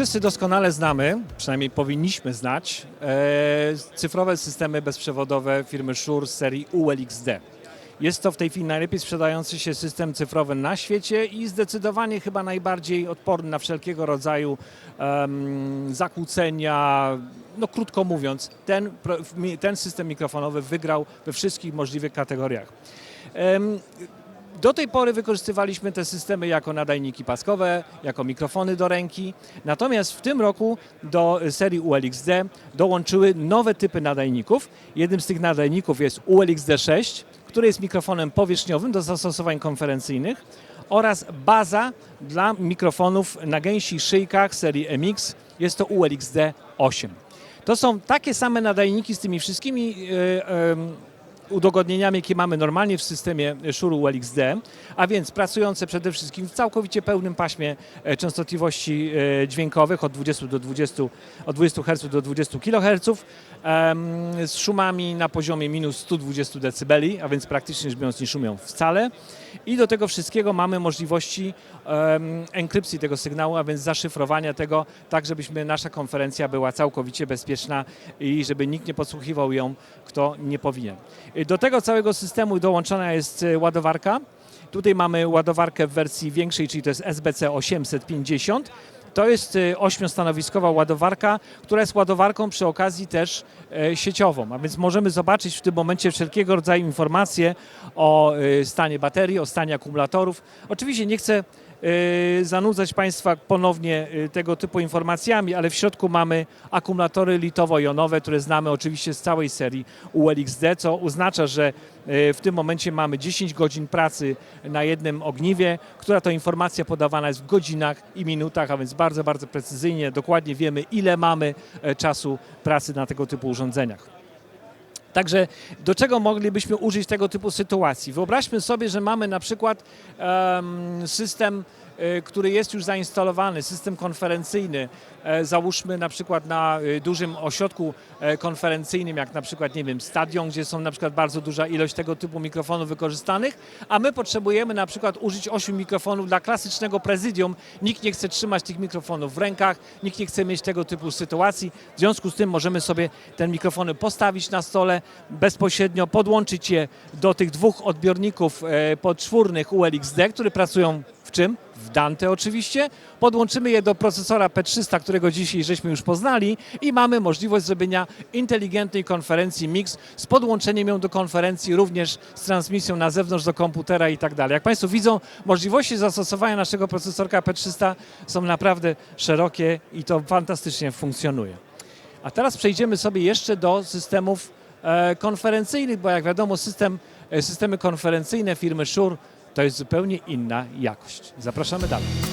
wszyscy doskonale znamy, przynajmniej powinniśmy znać, e, cyfrowe systemy bezprzewodowe firmy Shure z serii ULXD. Jest to w tej chwili najlepiej sprzedający się system cyfrowy na świecie i zdecydowanie chyba najbardziej odporny na wszelkiego rodzaju em, zakłócenia. No krótko mówiąc, ten, ten system mikrofonowy wygrał we wszystkich możliwych kategoriach. Em, do tej pory wykorzystywaliśmy te systemy jako nadajniki paskowe, jako mikrofony do ręki. Natomiast w tym roku do serii ULXD dołączyły nowe typy nadajników. Jednym z tych nadajników jest ULXD6, który jest mikrofonem powierzchniowym do zastosowań konferencyjnych oraz baza dla mikrofonów na gęsich szyjkach serii MX. Jest to ULXD8. To są takie same nadajniki z tymi wszystkimi e, em, udogodnieniami, jakie mamy normalnie w systemie Shure ULXD, a więc pracujące przede wszystkim w całkowicie pełnym paśmie e, częstotliwości e, dźwiękowych od 20 do 20, od 20 Hz do 20 kHz, z szumami na poziomie minus 120 dB, a więc praktycznie rzecz biorąc nie szumią wcale. I do tego wszystkiego mamy możliwości enkrypcji tego sygnału, a więc zaszyfrowania tego, tak żebyśmy nasza konferencja była całkowicie bezpieczna i żeby nikt nie podsłuchiwał ją, kto nie powinien. Do tego całego systemu dołączona jest e, ładowarka. Tutaj mamy ładowarkę w wersji większej, czyli to jest SBC 850. To jest e, ośmiostanowiskowa ładowarka, która jest ładowarką przy okazji też sieciową, a więc możemy zobaczyć w tym momencie wszelkiego rodzaju informacje o stanie baterii, o stanie akumulatorów. Oczywiście nie chcę zanudzać Państwa ponownie e, tego typu informacjami, ale w środku mamy akumulatory litowo-jonowe, które znamy oczywiście z całej serii ULXD, co oznacza, że e, w tym momencie mamy 10 godzin pracy na jednym ogniwie, która to informacja podawana jest w godzinach i minutach, a więc bardzo, bardzo precyzyjnie, dokładnie wiemy, ile mamy e, czasu pracy na tego typu urządzeniach. Także do czego moglibyśmy użyć tego typu sytuacji? Wyobraźmy sobie, że mamy na przykład em, system, który jest już zainstalowany, system konferencyjny, e, załóżmy na przykład na e, dużym ośrodku e, konferencyjnym, jak na przykład, nie wiem, stadion, gdzie są na przykład bardzo duża ilość tego typu mikrofonów wykorzystanych, a my potrzebujemy na przykład użyć 8 mikrofonów dla klasycznego prezydium. Nikt nie chce trzymać tych mikrofonów w rękach, nikt nie chce mieć tego typu sytuacji. W związku z tym możemy sobie te mikrofony postawić na stole, bezpośrednio podłączyć je do tych dwóch odbiorników e, podczwórnych ULXD, które pracują w czym? W Dante oczywiście. Podłączymy je do procesora P300, którego dzisiaj żeśmy już poznali i mamy możliwość zrobienia inteligentnej konferencji MIX z podłączeniem ją do konferencji również z transmisją na zewnątrz do komputera i tak dalej. Jak Państwo widzą, możliwości zastosowania naszego procesorka P300 są naprawdę szerokie i to fantastycznie funkcjonuje. A teraz przejdziemy sobie jeszcze do systemów e, konferencyjnych, bo jak wiadomo, system, e, systemy konferencyjne firmy Shure to jest zupełnie inna jakość. Zapraszamy dalej.